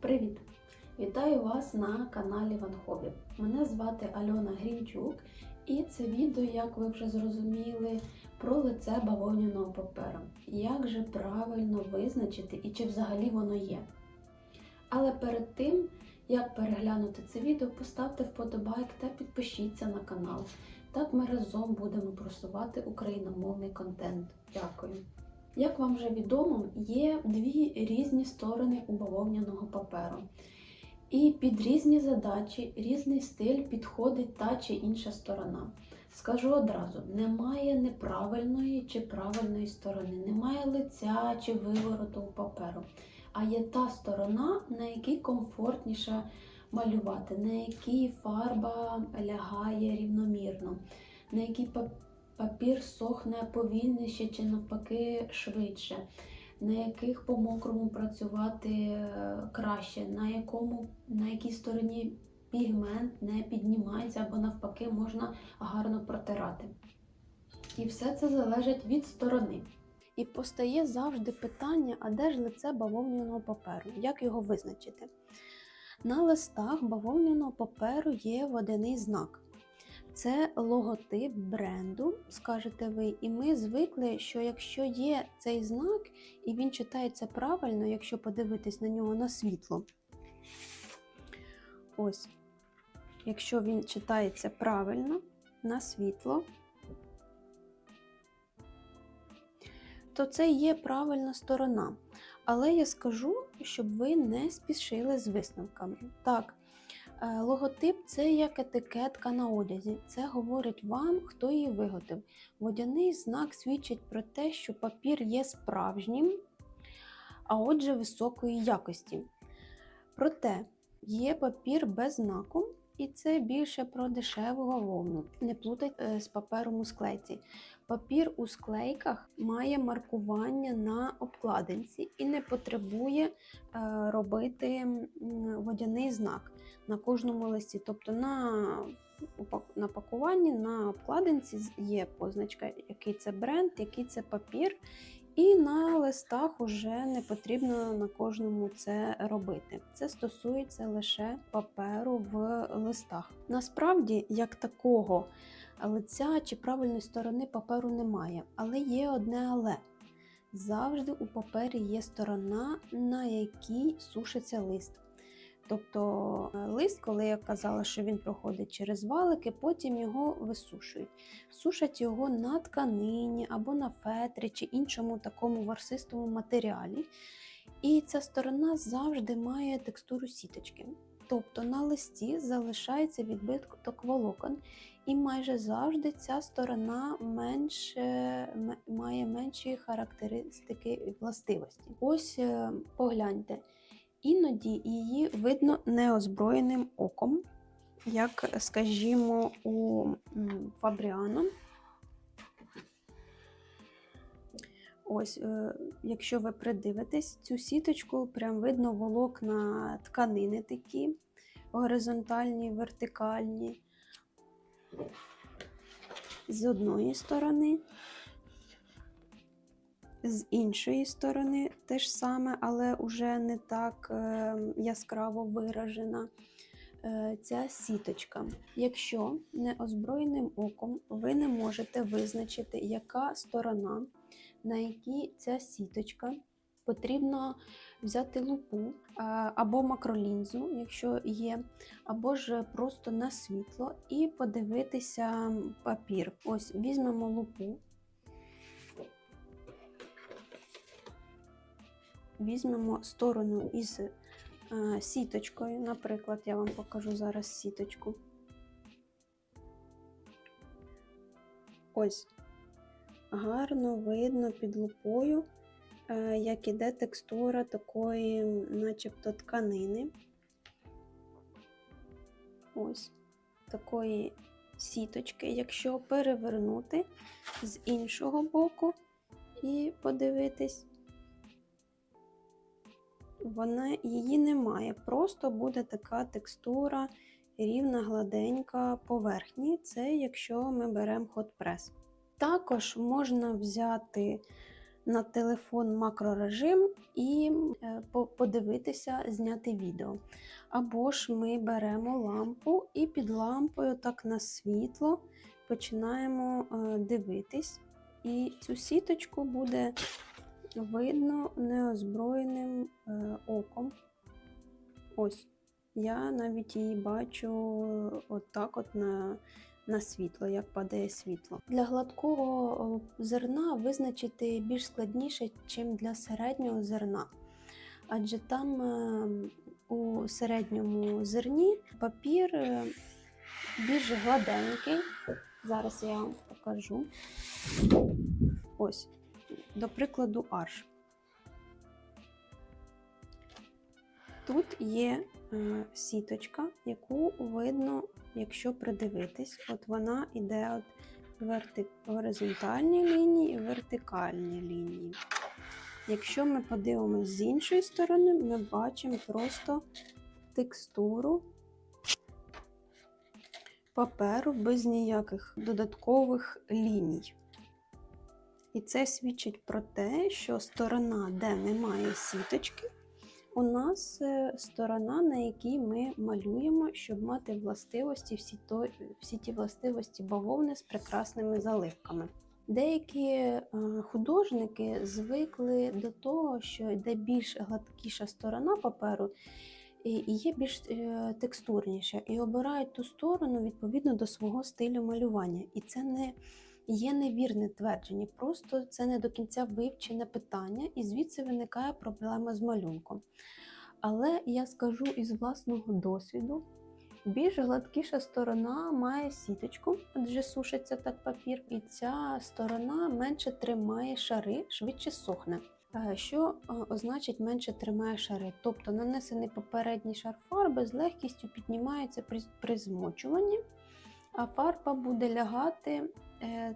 Привіт! Вітаю вас на каналі Ван Хобі. Мене звати Альона Грінчук, і це відео, як ви вже зрозуміли, про лице бавовняного паперу. Як же правильно визначити і чи взагалі воно є. Але перед тим, як переглянути це відео, поставте вподобайк та підпишіться на канал. Так ми разом будемо просувати україномовний контент. Дякую. Як вам вже відомо, є дві різні сторони у бавовняного паперу. І під різні задачі, різний стиль підходить та чи інша сторона. Скажу одразу: немає неправильної чи правильної сторони, немає лиця чи вивороту у паперу. А є та сторона, на якій комфортніше малювати, на якій фарба лягає рівномірно, на якій папір сохне повільніше чи навпаки швидше, на яких по мокрому працювати е, краще, на, якому, на якій стороні пігмент не піднімається або навпаки можна гарно протирати. І все це залежить від сторони. І постає завжди питання, а де ж лице бавовняного паперу? Як його визначити? На листах бавовняного паперу є водяний знак. Це логотип бренду, скажете ви, і ми звикли, що якщо є цей знак і він читається правильно, якщо подивитись на нього на світло. Ось, якщо він читається правильно на світло, то це є правильна сторона. Але я скажу, щоб ви не спішили з висновками. Так, логотип це як етикетка на одязі. Це говорить вам, хто її виготовив. Водяний знак свідчить про те, що папір є справжнім, а отже, високої якості. Проте є папір без знаку, і це більше про дешеву вовну. Не плутайте е, з папером у склейці. Папір у склейках має маркування на обкладинці і не потребує е, робити водяний знак на кожному листі. Тобто на, на пакуванні на обкладинці є позначка, який це бренд, який це папір. І на листах уже не потрібно на кожному це робити. Це стосується лише паперу в листах. Насправді, як такого лиця чи правильної сторони паперу немає, але є одне але. Завжди у папері є сторона, на якій сушиться лист. Тобто е, лист, коли я казала, що він проходить через валики, потім його висушують. Сушать його на тканині або на фетрі чи іншому такому ворсистому матеріалі. І ця сторона завжди має текстуру сіточки. Тобто на листі залишається відбиток волокон, і майже завжди ця сторона менше, має менші характеристики і властивості. Ось е, погляньте, іноді її видно неозброєним оком, як, скажімо, у Фабріано. Ось, е, якщо ви придивитесь цю сіточку, прям видно волокна тканини такі горизонтальні, вертикальні. З одної сторони, з іншої сторони теж саме, але вже не так е, яскраво виражена е, ця сіточка. Якщо неозброєним оком ви не можете визначити, яка сторона, на якій ця сіточка, потрібно взяти лупу або макролінзу, якщо є, або ж просто на світло, і подивитися папір. Ось візьмемо лупу. Візьмемо сторону із е, сіточкою. Наприклад, я вам покажу зараз сіточку. Ось гарно видно під лупою, е, як іде текстура такої, начебто, тканини. Ось такої сіточки. Якщо перевернути з іншого боку і подивитись, вона, її немає. Просто буде така текстура рівна, гладенька поверхні. Це якщо ми беремо хот-прес. Також можна взяти на телефон макрорежим і е, подивитися, зняти відео. Або ж ми беремо лампу і під лампою так на світло починаємо е, дивитись. І цю сіточку буде видно неозброєним е, оком. Ось. Я навіть її бачу отак от на, на світло, як падає світло. Для гладкого зерна визначити більш складніше, ніж для середнього зерна. Адже там е, у середньому зерні папір е, більш гладенький. Зараз я вам покажу. Ось, до прикладу, арш. Тут є сіточка, яку видно, якщо придивитись, от вона йде от верти... горизонтальні лінії і вертикальні лінії. Якщо ми подивимося з іншої сторони, ми бачимо просто текстуру паперу без ніяких додаткових ліній. І це свідчить про те, що сторона, де немає сіточки, у нас е, сторона, на якій ми малюємо, щоб мати властивості, всі, то, всі ті властивості бавовни з прекрасними заливками. Деякі е, художники звикли до того, що йде більш гладкіша сторона паперу і є більш е, текстурніша, і обирають ту сторону відповідно до свого стилю малювання. І це не є невірне твердження, просто це не до кінця вивчене питання, і звідси виникає проблема з малюнком. Але я скажу із власного досвіду. Більш гладкіша сторона має сіточку, адже сушиться так папір, і ця сторона менше тримає шари, швидше сохне. Е, Що е, означить менше тримає шари? Тобто нанесений попередній шар фарби з легкістю піднімається при, змочуванні, а фарба буде лягати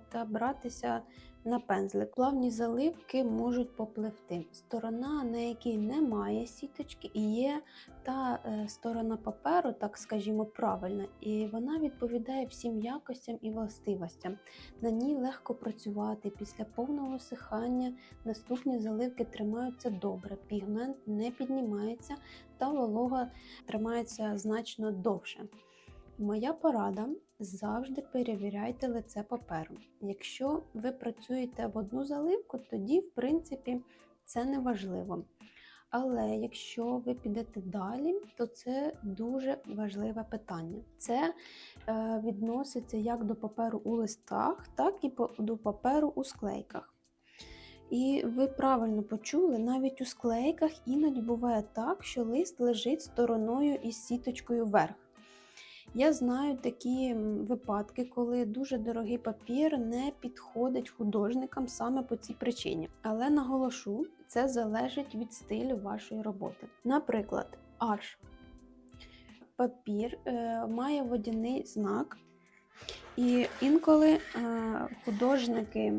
та братися на пензлик. Плавні заливки можуть попливти. Сторона, на якій немає сіточки, і є та е, сторона паперу, так скажімо, правильна, і вона відповідає всім якостям і властивостям. На ній легко працювати. Після повного висихання наступні заливки тримаються добре, пігмент не піднімається та волога тримається значно довше. Моя порада завжди перевіряйте лице паперу. Якщо ви працюєте в одну заливку, тоді, в принципі, це не важливо. Але якщо ви підете далі, то це дуже важливе питання. Це е, відноситься як до паперу у листах, так і до паперу у склейках. І ви правильно почули, навіть у склейках іноді буває так, що лист лежить стороною із сіточкою вверх. Я знаю такі випадки, коли дуже дорогий папір не підходить художникам саме по цій причині. Але наголошу, це залежить від стилю вашої роботи. Наприклад, арш. Папір е, має водяний знак, і інколи е, художники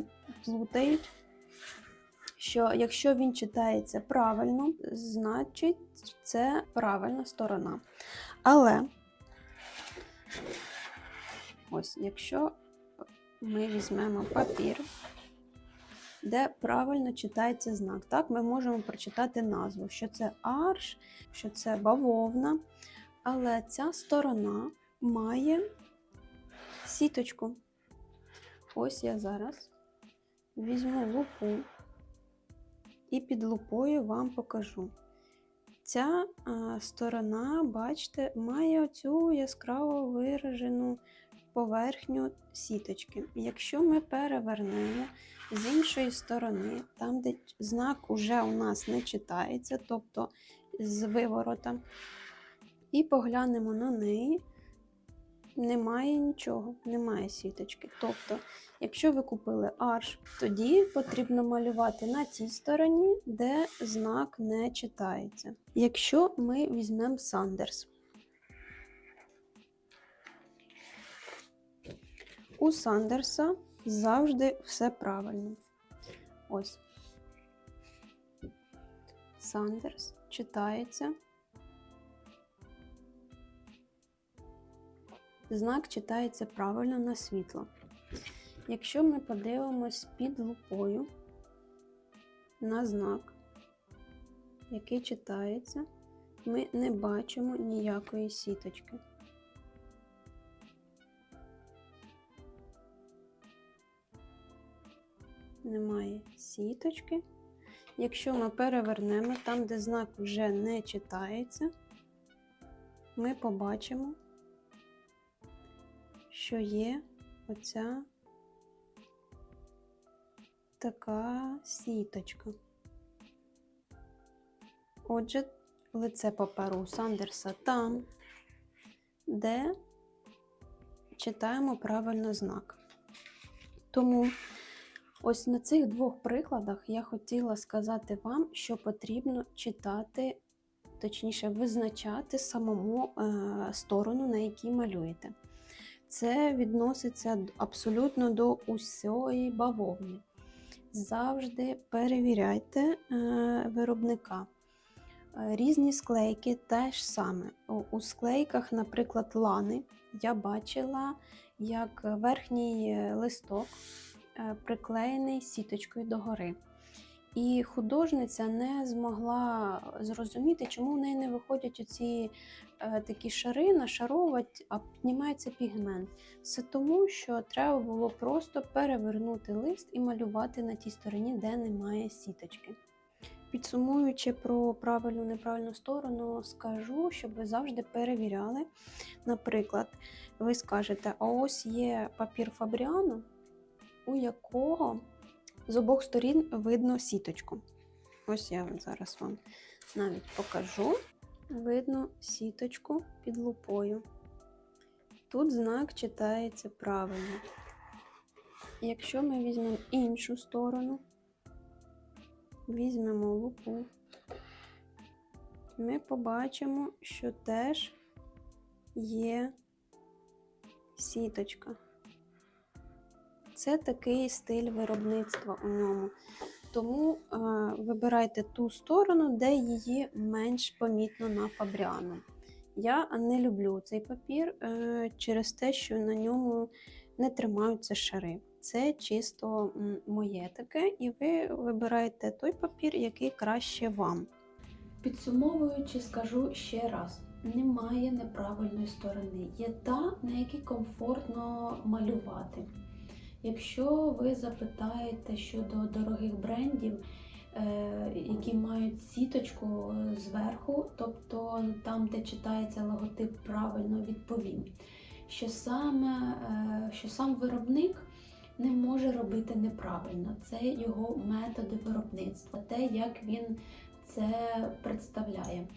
плутають, що якщо він читається правильно, значить це правильна сторона. Але Ось, якщо ми візьмемо папір, де правильно читається знак, так, ми можемо прочитати назву, що це арш, що це бавовна, але ця сторона має сіточку. Ось я зараз візьму лупу і під лупою вам покажу. Ця сторона, бачите, має оцю яскраво виражену поверхню сіточки. Якщо ми перевернемо з іншої сторони, там, де знак уже у нас не читається, тобто з виворота, і поглянемо на неї, немає нічого, немає сіточки. Тобто, якщо ви купили арш, тоді потрібно малювати на тій стороні, де знак не читається. Якщо ми візьмемо Сандерс, у Сандерса завжди все правильно. Ось. Сандерс читається. Знак читається правильно на світло. Якщо ми подивимось під лупою, на знак, який читається, ми не бачимо ніякої сіточки. Немає сіточки. Якщо ми перевернемо там, де знак вже не читається, ми побачимо, що є оця така сіточка. Отже, лице паперу Сандерса там, де читаємо правильно знак. Тому ось на цих двох прикладах я хотіла сказати вам, що потрібно читати, точніше, визначати самому е, сторону, на якій малюєте. Це відноситься абсолютно до усієї бавовни. Завжди перевіряйте е, виробника. Е, Різні склейки теж саме. У- склейках, наприклад, лани, я бачила, як верхній е, листок приклеєний сіточкою догори. І художниця не змогла зрозуміти, чому в неї не виходять оці е, такі шари, нашаровувати, а піднімається пігмент. Все тому, що треба було просто перевернути лист і малювати на тій стороні, де немає сіточки. Підсумуючи про правильну неправильну сторону, скажу, щоб ви завжди перевіряли. Наприклад, ви скажете, а ось є папір Фабріано, у якого з обох сторін видно сіточку. Ось я зараз вам навіть покажу. Видно сіточку під лупою. Тут знак читається правильно. Якщо ми візьмемо іншу сторону, візьмемо лупу, ми побачимо, що теж є сіточка. Це такий стиль виробництва у ньому. Тому е, вибирайте ту сторону, де її менш помітно на фабріану. Я не люблю цей папір е, через те, що на ньому не тримаються шари. Це чисто моє таке, і ви вибираєте той папір, який краще вам. Підсумовуючи, скажу ще раз: немає неправильної сторони. Є та, на якій комфортно малювати. Якщо ви запитаєте щодо дорогих брендів, е, які мають сіточку зверху, тобто там, де читається логотип, правильно відповім, що саме е, що сам виробник не може робити неправильно. Це його методи виробництва, те, як він це представляє.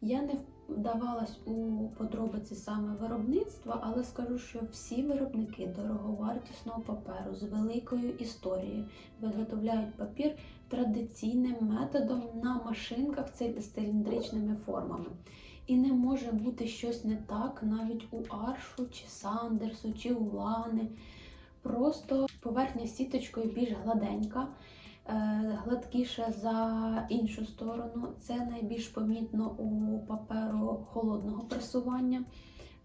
Я не вдавалась у подробиці саме виробництва, але скажу, що всі виробники дороговартісного паперу з великою історією виготовляють папір традиційним методом на машинках з циліндричними формами. І не може бути щось не так навіть у Аршу, чи Сандерсу, чи у Лани. Просто поверхня сіточкою більш гладенька, гладкіше за іншу сторону. Це найбільш помітно у паперу холодного пресування.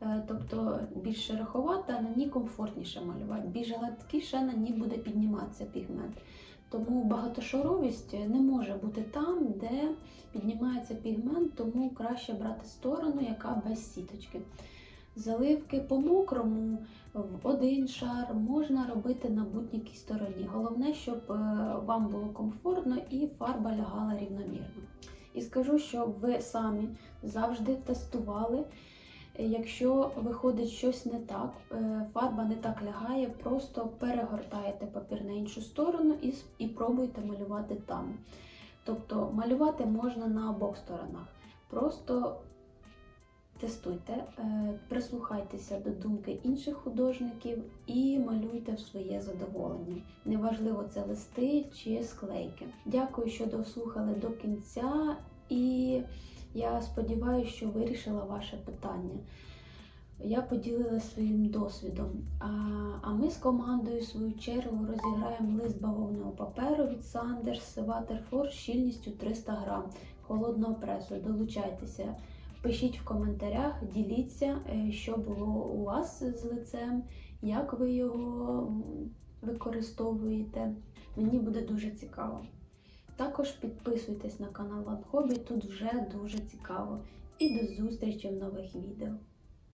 Е, Тобто більш шероховата, на ній комфортніше малювати. Більш гладкіше на ній буде підніматися пігмент. Тому багатошаровість не може бути там, де піднімається пігмент, тому краще брати сторону, яка без сіточки. Заливки по мокрому в один шар можна робити на будь-якій стороні. Головне, щоб е, вам було комфортно і фарба лягала рівномірно. І скажу, щоб ви самі завжди тестували. Якщо виходить щось не так, е, фарба не так лягає, просто перегортаєте папір на іншу сторону і, і пробуйте малювати там. Тобто малювати можна на обох сторонах. Просто тестуйте, е, прислухайтеся до думки інших художників і малюйте в своє задоволення. Неважливо, це листи чи склейки. Дякую, що дослухали до кінця, і я сподіваюся, що вирішила ваше питання. Я поділилася своїм досвідом. А, а ми з командою в свою чергу розіграємо лист бавовного паперу від Sanders Waterforce щільністю 300 грам холодного пресу. Долучайтеся. Пишіть в коментарях, діліться, е, що було у вас з лицем, як ви його використовуєте. Мені буде дуже цікаво. Також підписуйтесь на канал Ван Хобі, тут вже дуже цікаво. І до зустрічі в нових відео.